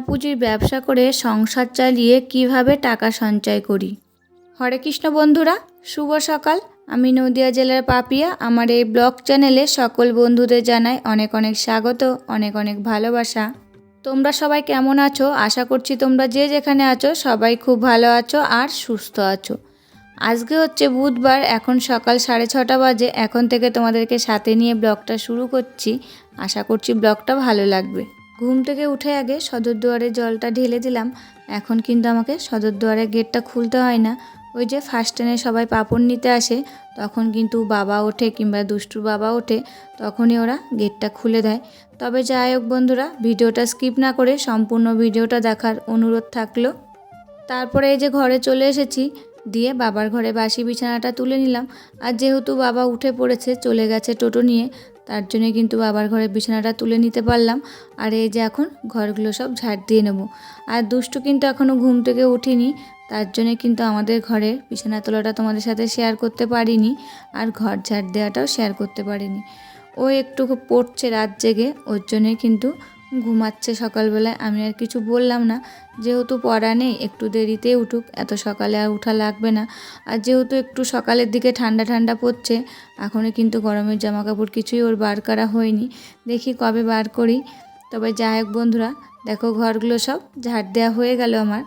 পুঁজির ব্যবসা করে সংসার চালিয়ে কীভাবে টাকা সঞ্চয় করি? হরে কৃষ্ণ বন্ধুরা, শুভ সকাল। আমি নদিয়া জেলার পাপিয়া। আমার এই ব্লগ চ্যানেলে সকল বন্ধুদের জানাই অনেক অনেক স্বাগত, অনেক অনেক ভালোবাসা। তোমরা সবাই কেমন আছো? আশা করছি তোমরা যে যেখানে আছো সবাই খুব ভালো আছো আর সুস্থ আছো। আজকে হচ্ছে বুধবার, এখন সকাল সাড়ে ছটা বাজে। এখন থেকে তোমাদেরকে সাথে নিয়ে ব্লগটা শুরু করছি। আশা করছি ব্লগটা ভালো লাগবে। ঘুম থেকে উঠে আগে সদর দুয়ারে জলটা ঢেলে দিলাম। এখন কিন্তু আমাকে সদর দুয়ারের গেটটা খুলতে হয় না। ওই যে ফার্স্ট ট্রেনে সবাই পাপড় নিতে আসে, তখন কিন্তু বাবা ওঠে কিংবা দুষ্টুর বাবা ওঠে, তখনই ওরা গেটটা খুলে দেয়। তবে যাই হোক বন্ধুরা, ভিডিওটা স্কিপ না করে সম্পূর্ণ ভিডিওটা দেখার অনুরোধ থাকল। তারপরে এই যে ঘরে চলে এসেছি, দিয়ে বাবার ঘরে বাসি বিছানাটা তুলে নিলাম। আর যেহেতু বাবা উঠে পড়েছে, চলে গেছে টোটো নিয়ে তার জন্যে কিন্তু বাবার ঘরের বিছানাটা তুলে নিতে পারলাম। আর এই যে এখন ঘরগুলো সব ঝাড় দিয়ে নেব। আর দুষ্টু কিন্তু এখনও ঘুম থেকে উঠিনি, তার জন্যে কিন্তু আমাদের ঘরে বিছানা তোলাটা তোমাদের সাথে শেয়ার করতে পারিনি আর ঘর ঝাড় দেওয়াটাও শেয়ার করতে পারিনি। ও একটু পড়ছে রাত জেগে, ওর জন্যে কিন্তু ঘুমাচ্ছে সকালবেলায়, আমি আর কিছু বললাম না। যেহেতু পড়া নেই, একটু দেরিতে উঠুক, এত সকালে আর উঠা লাগবে না। আর যেহেতু একটু সকালের দিকে ঠান্ডা ঠান্ডা পড়ছে, এখনও কিন্তু গরমের জামা কাপড় কিছুই ওর বার করা হয়নি। দেখি কবে বার করি। তবে যাই হোক বন্ধুরা, দেখো ঘরগুলো সব ঝাড় দেওয়া হয়ে গেল আমার।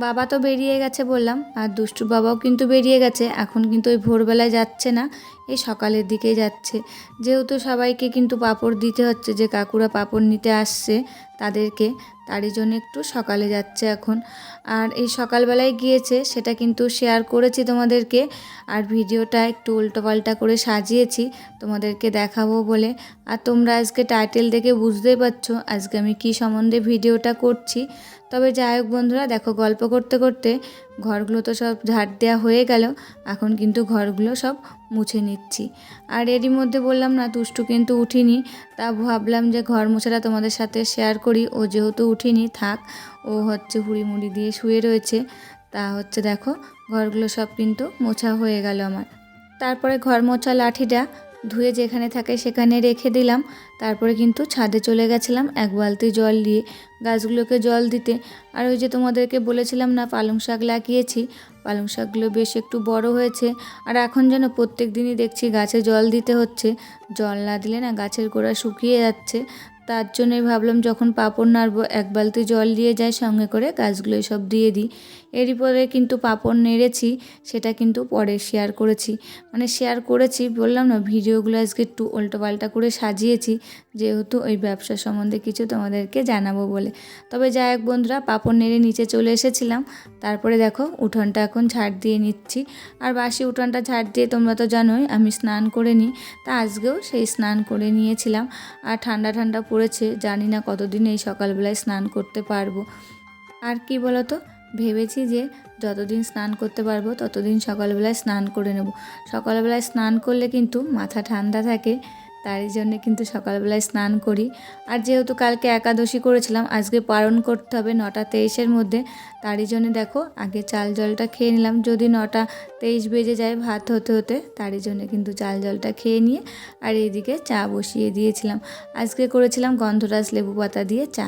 বাবা তো বেরিয়ে গেছে বললাম, আর দুষ্টু বাবাও কিন্তু বেরিয়ে গেছে, এখন কিন্তু ওই ভোরবেলায় যাচ্ছে না। এই সকালের দিকেই যাচ্ছে। যেহেতু সবাইকে কিন্তু পাপড় দিতে হচ্ছে, যে কাকুরা পাপড় নিতে আসছে তাদেরকে, তারই জন্য একটু সকালে যাচ্ছে এখন। আর এই সকালবেলায় গিয়েছে, সেটা কিন্তু শেয়ার করেছি তোমাদেরকে। আর ভিডিওটা একটু উল্টোপাল্টা করে সাজিয়েছি, তোমাদেরকে দেখাবো বলে। আর তোমরা আজকে টাইটেল দেখে বুঝতেই পারছ আজকে আমি কি সম্বন্ধে ভিডিওটা করছি। তবে যাই হোক বন্ধুরা, দেখো গল্প করতে করতে ঘরগুলো তো সব ঝাড় দেওয়া হয়ে গেল, এখন কিন্তু ঘরগুলো সব মুছে নিচ্ছি। আর এরই মধ্যে বললাম না, তুষ্টু কিন্তু উঠিনি, তা ভাবলাম যে ঘর মোছাটা তোমাদের সাথে শেয়ার করি। ও যেহেতু উঠিনি, থাক, ও হচ্ছে হুড়ি মুড়ি দিয়ে শুয়ে রয়েছে। তা হচ্ছে দেখো, ঘরগুলো সব কিন্তু মোছা হয়ে গেল আমার। তারপরে ঘর মোছা লাঠিটা ধুয়ে যেখানে থাকে সেখানে রেখে দিলাম। তারপরে কিন্তু ছাদে চলে গেছিলাম এক বালতি জল দিয়ে গাছগুলোকে জল দিতে। আর ওই যে তোমাদেরকে বলেছিলাম না, পালং শাক লাগিয়েছি। পালং শাকগুলো বেশ একটু বড় হয়েছে। আর এখন যেন প্রত্যেক দিনই দেখছি গাছে জল দিতে হচ্ছে। জল না দিলে না গাছের গোড়া শুকিয়ে যাচ্ছে। তার জন্যই ভাবলাম যখন পাপড় নাড়বো, এক বালতি জল দিয়ে যাই সঙ্গে করে গাছগুলো সব দিয়ে দিই। এরই পরে কিন্তু পাপড় নেড়েছি, সেটা কিন্তু পরে শেয়ার করেছি। মানে শেয়ার করেছি, বললাম না, ভিডিওগুলো আজকে একটু উল্টোপাল্টা করে সাজিয়েছি, যেহেতু ওই ব্যবসা সম্বন্ধে কিছু তোমাদেরকে জানাব বলে। তবে যাই হোক বন্ধুরা, পাপড় নেড়ে নিচে চলে এসেছিলাম। তারপরে দেখো, উঠোনটা এখন ঝাড় দিয়ে নিচ্ছি। আর বাসি উঠোনটা ঝাড় দিয়ে তোমরা তো জানোই, আমি স্নান করে নিই। তা আজকেও সেই স্নান করে নিয়েছিলাম। আর ঠান্ডা ঠান্ডা পড়েছে, জানি না কতদিন এই সকালবেলায় স্নান করতে পারব। আর কি বলতো? ভেবেছি যে যতদিন স্নান করতে পারব, ততদিন সকালবেলায় স্নান করে নেব। সকালবেলায় স্নান করলে কিন্তু মাথা ঠান্ডা থাকে তারই জন্য কিন্তু সকালবেলায় স্নান করি। আর যেহেতু কালকে একাদশী করেছিলাম, আজকে পালন করতে হবে নটা তেইশের মধ্যে। তারই জন্য দেখো, আগে চাল জলটা খেয়ে নিলাম। যদি নটা তেইশ বেজে যায় ভাত হতে হতে, তারই জন্য কিন্তু চাল জলটা খেয়ে নিয়ে আর এইদিকে চা বসিয়ে দিয়েছিলাম। আজকে করেছিলাম গন্ধরাজ লেবু পাতা দিয়ে চা।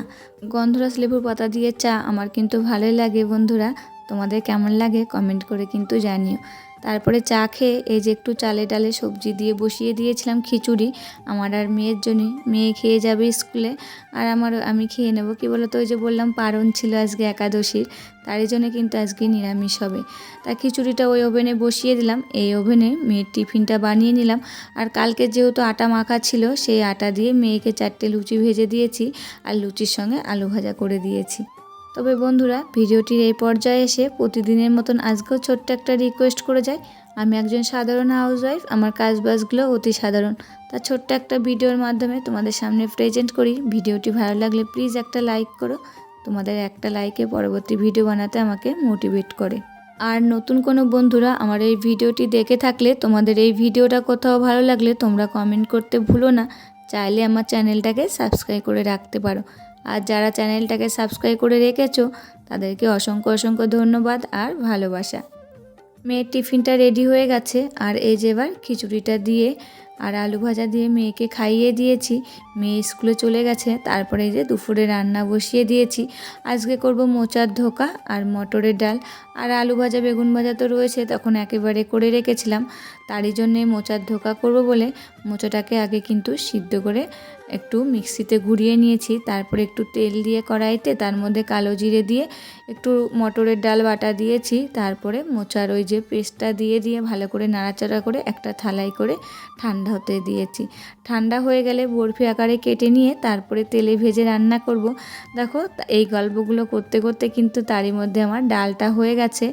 গন্ধরাজ লেবুর পাতা দিয়ে চা আমার কিন্তু ভালোই লাগে বন্ধুরা। তোমাদের কেমন লাগে কমেন্ট করে কিন্তু জানিও। তারপরে চা খেয়ে এই যে একটু চালে ডালে সবজি দিয়ে বসিয়ে দিয়েছিলাম খিচুড়ি, আমার আর মেয়ের জন্য, মেয়ে খেয়ে যাবে স্কুলে আর আমার, আমি খেয়ে নেব। কী বলো তো ওই যে বললাম পারণ ছিল আজকে একাদশীর, তারই জন্য কিন্তু আজকে নিরামিষ হবে। তা খিচুড়িটা ওই ওভেনে বসিয়ে দিলাম, এই ওভেনে মেয়ের টিফিনটা বানিয়ে নিলাম। আর কালকে যেহেতু আটা মাখা ছিল, সেই আটা দিয়ে মেয়েকে চারটে লুচি ভেজে দিয়েছি, আর লুচির সঙ্গে আলু ভাজা করে দিয়েছি। তবে বন্ধুরা, ভিডিওটির এই পর্যায়ে এসে প্রতিদিনের মতন আজকেও ছোট্ট একটা রিকোয়েস্ট করে যাই। আমি একজন সাধারণ হাউসওয়াইফ আমার কাজবাজগুলো অতি সাধারণ। তা ছোট্ট একটা ভিডিওর মাধ্যমে তোমাদের সামনে প্রেজেন্ট করি। ভিডিওটি ভালো লাগলে প্লিজ একটা লাইক করো। তোমাদের একটা লাইকে পরবর্তী ভিডিও বানাতে আমাকে মোটিভেট করে। আর নতুন কোনো বন্ধুরা আমার এই ভিডিওটি দেখে থাকলে, তোমাদের এই ভিডিওটা কোথাও ভালো লাগলে তোমরা কমেন্ট করতে ভুলো না। চাইলে আমার চ্যানেলটাকে সাবস্ক্রাইব করে রাখতে পারো। আর যারা চ্যানেলটাকে সাবস্ক্রাইব করে রেখেছো, তাদেরকে অসংখ্য অসংখ্য ধন্যবাদ আর ভালোবাসা। মেয়ের টিফিনটা রেডি হয়ে গেছে, আর এই যে এবার খিচুড়িটা দিয়ে আর আলু ভাজা দিয়ে মেয়েকে খাইয়ে দিয়েছি। মেয়ে স্কুলে চলে গেছে, তারপরে এই যে দুপুরে রান্না বসিয়ে দিয়েছি। আজকে করব মোচার ধোকা আর মটরের ডাল। আর আলু ভাজা, বেগুন ভাজা তো রয়েছে, তখন একেবারে করে রেখেছিলাম। তারই জন্যে মোচার ধোকা করব বলে মোচাটাকে আগে কিন্তু সিদ্ধ করে একটু মিক্সিতে ঘুরিয়ে নিয়েছি। তারপরে একটু তেল দিয়ে কড়াইতে, তার মধ্যে কালো জিরে দিয়ে একটু মটরের ডাল বাটা দিয়েছি। তারপরে মোচার ওই যে পেস্টটা দিয়ে দিয়ে ভালো করে নাড়াচাড়া করে একটা থালাই করে ঠান্ডা হতে দিয়েছি। ঠান্ডা হয়ে গেলে বরফি আকারে কেটে নিয়ে তারপরে তেলে ভেজে রান্না করব। দেখো এই গল্পগুলো করতে করতে কিন্তু তারই মধ্যে আমার ডালটা হয়ে গেছে।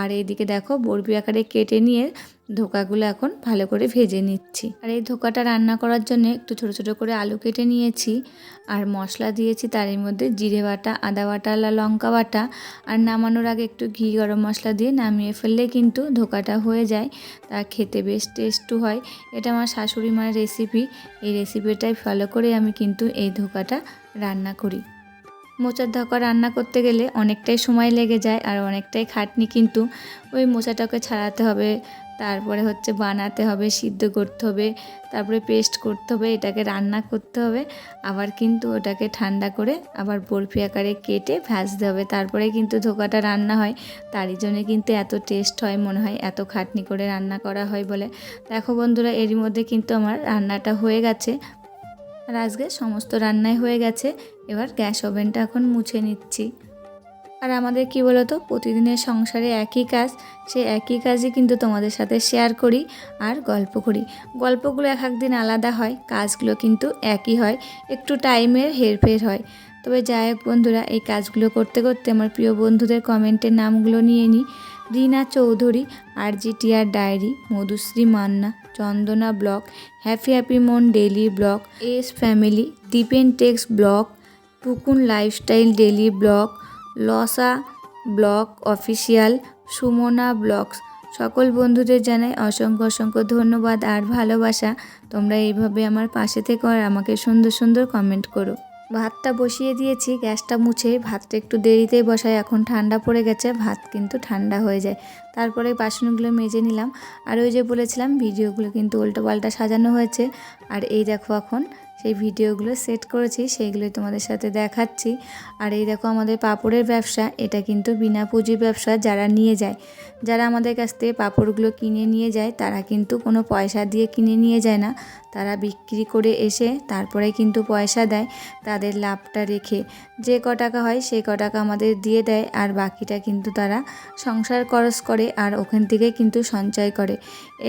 আর এইদিকে দেখো, বরফি আকারে কেটে নিয়ে ধোকাগুলো এখন ভালো করে ভেজে নিচ্ছি। আর এই ধোকাটা রান্না করার জন্য একটু ছোট ছোট করে আলু কেটে নিয়েছি। আর মশলা দিয়েছি তারই মধ্যে জিরে বাটা, আদা বাটা লঙ্কা বাটা। আর নামানোর আগে একটু ঘি গরম মশলা দিয়ে নামিয়ে ফেললে কিন্তু ধোকাটা হয়ে যায়। তা খেতে বেশ টেস্টও হয়। এটা আমার শাশুড়ি মার রেসিপি। এই রেসিপিটাই ফলো করে আমি কিন্তু এই ধোকাটা রান্না করি। মোচার ধোকা রান্না করতে গেলে অনেকটাই সময় লেগে যায় আর অনেকটাই খাটনি কিন্তু ওই মোচাটাকে ছাড়াতে হবে। তারপরে হচ্ছে বানাতে হবে, সিদ্ধ করতে হবে, তারপরে পেস্ট করতে হবে, এটাকে রান্না করতে হবে, আবার কিন্তু ওটাকে ঠান্ডা করে আবার বরফি আকারে কেটে ভাজতে হবে। তারপরে কিন্তু ধোকাটা রান্না হয়, তারই জন্যে কিন্তু এত টেস্ট হয়, মনে হয় এত খাটনি করে রান্না করা হয় বলে। দেখো বন্ধুরা, এরই মধ্যে কিন্তু আমার রান্নাটা হয়ে গেছে। আর আজকে সমস্ত রান্নাই হয়ে গেছে, এবার গ্যাস ওভেনটা এখন মুছে নিচ্ছি। আর আমাদের কি বলতো, প্রতিদিনের সংসারে একই কাজ, সেই একই কাজই কিন্তু তোমাদের সাথে শেয়ার করি আর গল্প করি। গল্পগুলো এক একদিন আলাদা হয়, কাজগুলো কিন্তু একই হয়, একটু টাইমের হেরফের হয়। তবে যাই হোক বন্ধুরা, এই কাজগুলো করতে করতে আমার প্রিয় বন্ধুদের কমেন্টের নামগুলো নিয়ে নিই। রিনা চৌধুরী আর GTR diary, Madhushree Manna, Chandana blog happy happy Mon daily blog S family, Dipen text blog Pukun lifestyle daily blog লসা block official, Sumana blogs সকল বন্ধুদের জানাই অসংখ্য অসংখ্য ধন্যবাদ আর ভালোবাসা। তোমরা এইভাবে আমার পাশে থেকে আর আমাকে সুন্দর সুন্দর কমেন্ট করো। ভাতটা বসিয়ে দিয়েছি, গ্যাসটা মুছে। ভাতটা একটু দেরিতেই বসাই, এখন ঠান্ডা পড়ে গেছে, ভাত কিন্তু ঠান্ডা হয়ে যায়। তারপরে বাসনগুলো মেজে নিলাম। আর ওই যে বলেছিলাম, ভিডিওগুলো কিন্তু উল্টো পাল্টা সাজানো হয়েছে। আর এই দেখো এখন সেই ভিডিওগুলো সেট করেছি, সেইগুলোই তোমাদের সাথে দেখাচ্ছি। আর এই দেখো আমাদের পাপড়ের ব্যবসা, এটা কিন্তু বিনা পুঁজির ব্যবসা যারা নিয়ে যায়। যারা আমাদের কাছ থেকে পাপড়গুলো কিনে নিয়ে যায়, তারা কিন্তু কোনো পয়সা দিয়ে কিনে নিয়ে যায় না। তারা বিক্রি করে এসে তারপরে কিন্তু পয়সা দেয় তাদের লাভটা রেখে। যে ক টাকা হয় সেই ক টাকা আমাদের দিয়ে দেয়, আর বাকিটা কিন্তু তারা সংসার খরচ করে, আর ওখান থেকে কিন্তু সঞ্চয় করে।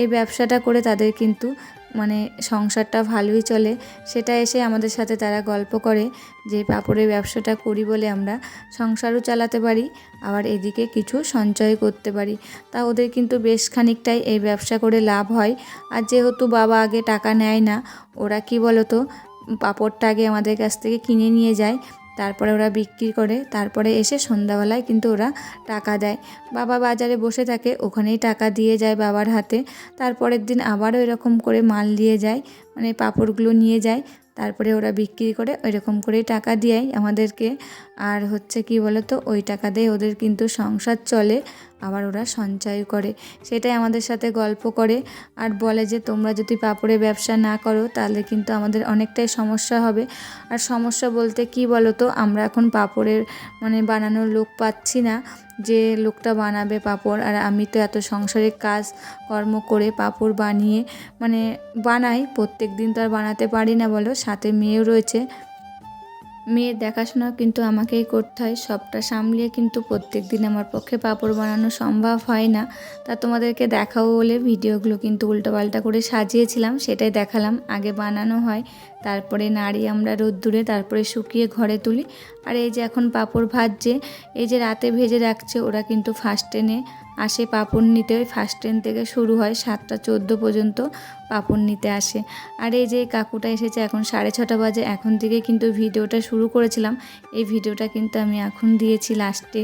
এই ব্যবসাটা করে তাদের কিন্তু মানে সংসারটা ভালোই চলে, সেটা এসে আমাদের সাথে তারা গল্প করে যে পাপড়ের ব্যবসাটা করি বলে আমরা সংসারও চালাতে পারি, আবার এদিকে কিছু সঞ্চয় করতে পারি। তা ওদের কিন্তু বেশ খানিকটাই এই ব্যবসা করে লাভ হয়। আর যেহেতু বাবা আগে টাকা নেয় না, ওরা কি বলতো, পাপড়টা আগে আমাদের কাছ থেকে কিনে নিয়ে যায় তারপরে ওরা বিক্রি করে, তারপরে এসে সন্ধ্যাবেলায় কিন্তু ওরা টাকা দেয়। বাবা বাজারে বসে থাকে, ওখানেই টাকা দিয়ে যায় বাবার হাতে। তারপরের দিন আবারও এরকম করে মাল দিয়ে যায় মানে পাপড়গুলো নিয়ে যায়। তারপরে ওরা বিক্রি করে ওইরকম করেই টাকা দেয় আমাদেরকে। আর হচ্ছে কি বলতো, ওই টাকা দিয়ে ওদের কিন্তু সংসার চলে। আবার ওরা সঞ্চয় করে। সেটাই আমাদের সাথে গল্প করে। আর বলে যে, তোমরা যদি পাপড়ের ব্যবসা না করো, তাহলে কিন্তু আমাদের অনেকটাই সমস্যা হবে। আর সমস্যা বলতে কি বলো তো আমরা এখন পাপড়ের মানে বানানোর লোক পাচ্ছি না। যে লোকটা বানাবে পাপড়, আর আমি তো এত সংসারিক কাজ কর্ম করে পাপড় বানিয়ে মানে বানাই। প্রত্যেক দিন তো আর বানাতে পারি না বলো, সাথে মেয়েও রয়েছে। মেয়ের দেখাশোনা কিন্তু আমাকেই করতে হয়। সবটা সামলিয়ে কিন্তু প্রত্যেক দিন আমার পক্ষে পাঁপড় বানানো সম্ভব হয় না। তা তোমাদেরকে দেখাও বলে ভিডিওগুলো কিন্তু উল্টোপাল্টা করে সাজিয়েছিলাম, সেটাই দেখালাম। আগে বানানো হয়, তারপরে নাড়ি আমরা রোদ্দুরে, তারপরে শুকিয়ে ঘরে তুলি। আর এই যে এখন পাঁপড় ভাজছে, এই যে রাতে ভেজে রাখছে, ওরা কিন্তু ফার্স্ট ট্রেনে আসে পাপড় নিতে ওই ফার্স্ট ট্রেন থেকে শুরু হয় সাতটা চোদ্দ পর্যন্ত পাপড় নিতে আসে। আর এই যে কাকুটা এসেছে এখন সাড়ে ছটা বাজে, এখন থেকে কিন্তু ভিডিওটা শুরু করেছিলাম। এই ভিডিওটা কিন্তু আমি এখন দিয়েছি লাস্টে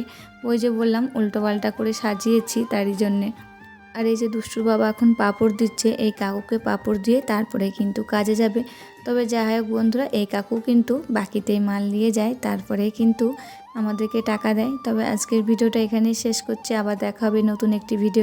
ওই যে বললাম উল্টোপাল্টা করে সাজিয়েছি তারই জন্যে। আর এই যে দুষ্টুর বাবা এখন পাপড় দিচ্ছে, এই কাকুকে পাপড় দিয়ে তারপরে কিন্তু কাজে যাবে। তবে যাই হোক বন্ধুরা, এই কাকু কিন্তু বাকিতেই মাল নিয়ে যায় তারপরে কিন্তু আমাদেরকে টাকা দেয়। তবে আজকের ভিডিওটা এখানেই শেষ করছি। আবার দেখা হবে নতুন একটি ভিডিও